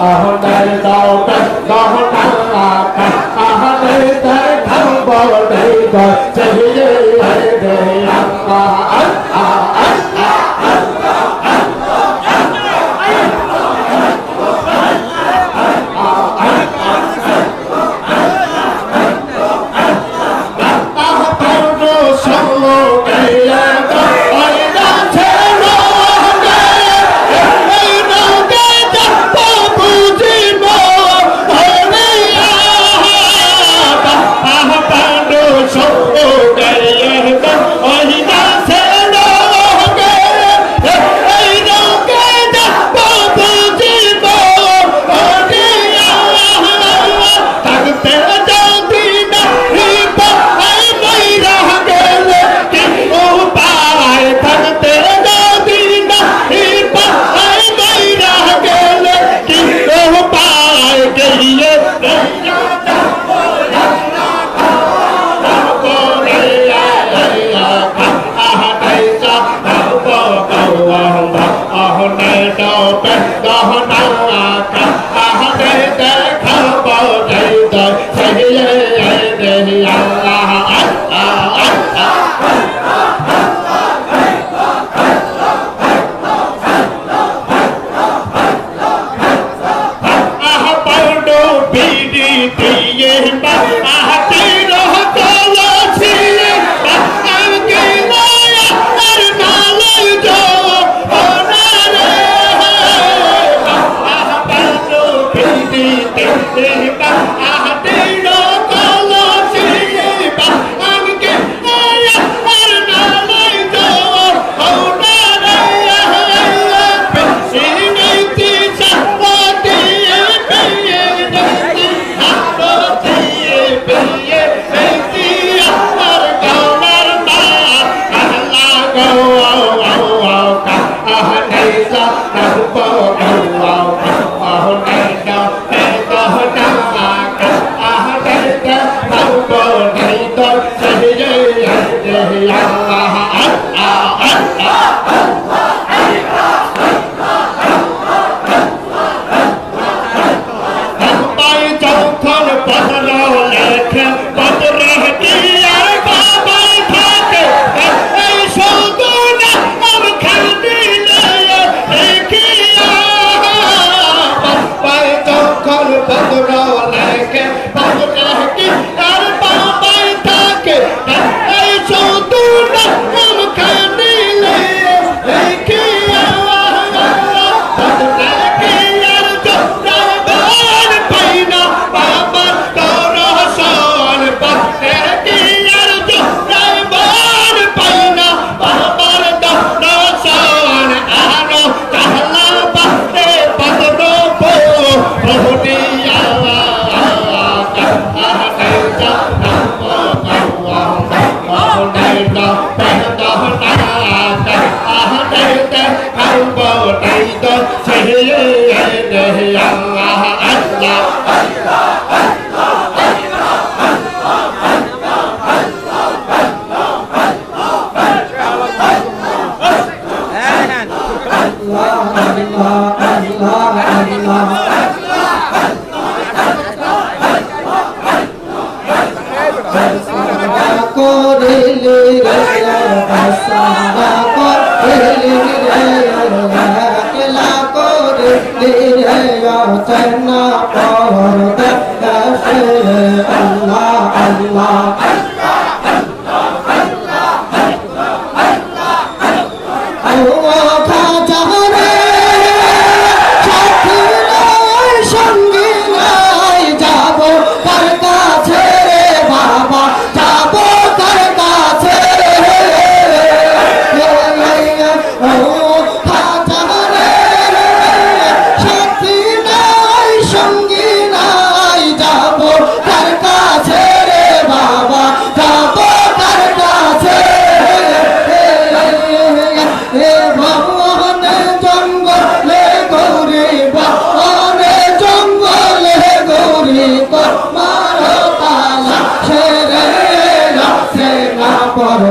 আহ चाहिए नहीं अल्लाह अल्लाह अल्लाह Allah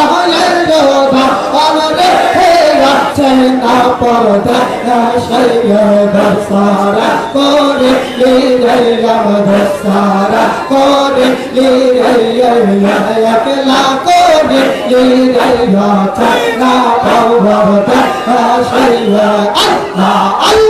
জাহানের যোধা আলোরে ফেরা চেনা পর্দা রাশের যোধা সারা করে লিরাইয়া মধু সারা করে লিরাইয়া একলা করে লিরাইয়া চানা আল্লাহ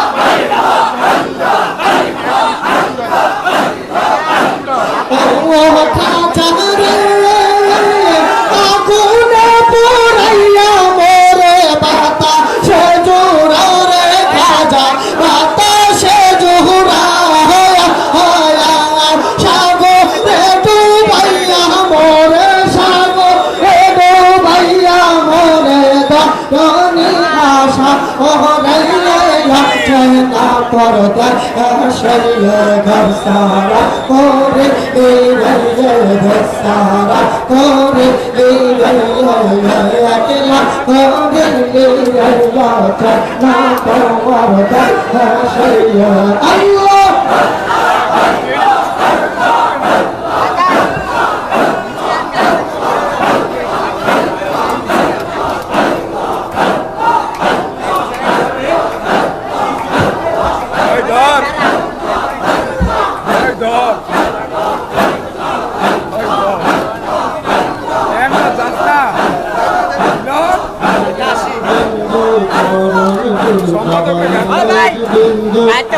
ঘসারা করে এই ঘসারা করে এই একলা করে এই না তোমার আল্লাহ!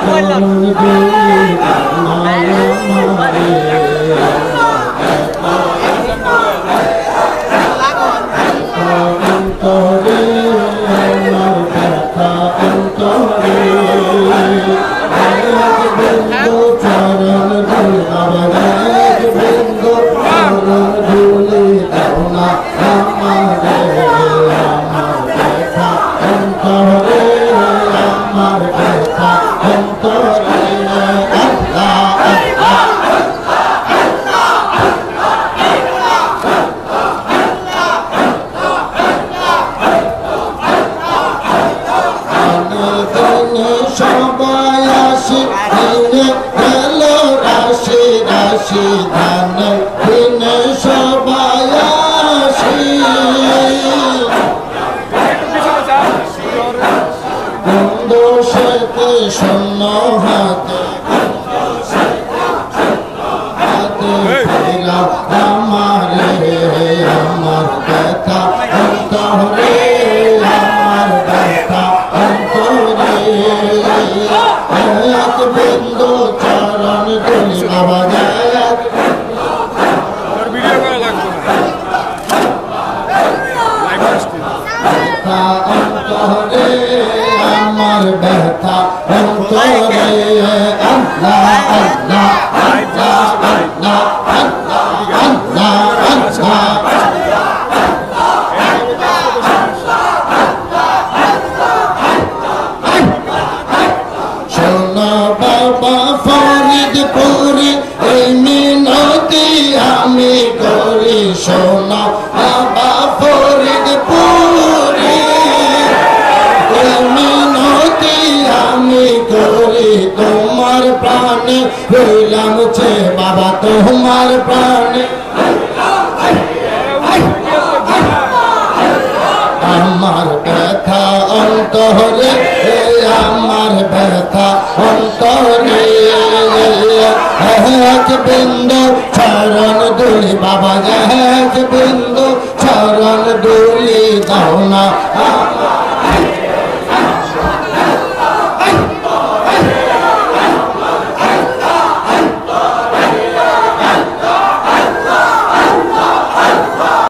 我也 শূন্য হাত আমার রে আমার কথা অন্ত রে আমার কথা অন্ত রে বিন্দু রইলাম যে বাবা তোমার প্রাণে। আমার ব্যথা অন্তরে আমার ব্যথা অন্তরে। এক বিন্দু, চরণ দুলি বাবা, এক বিন্দু।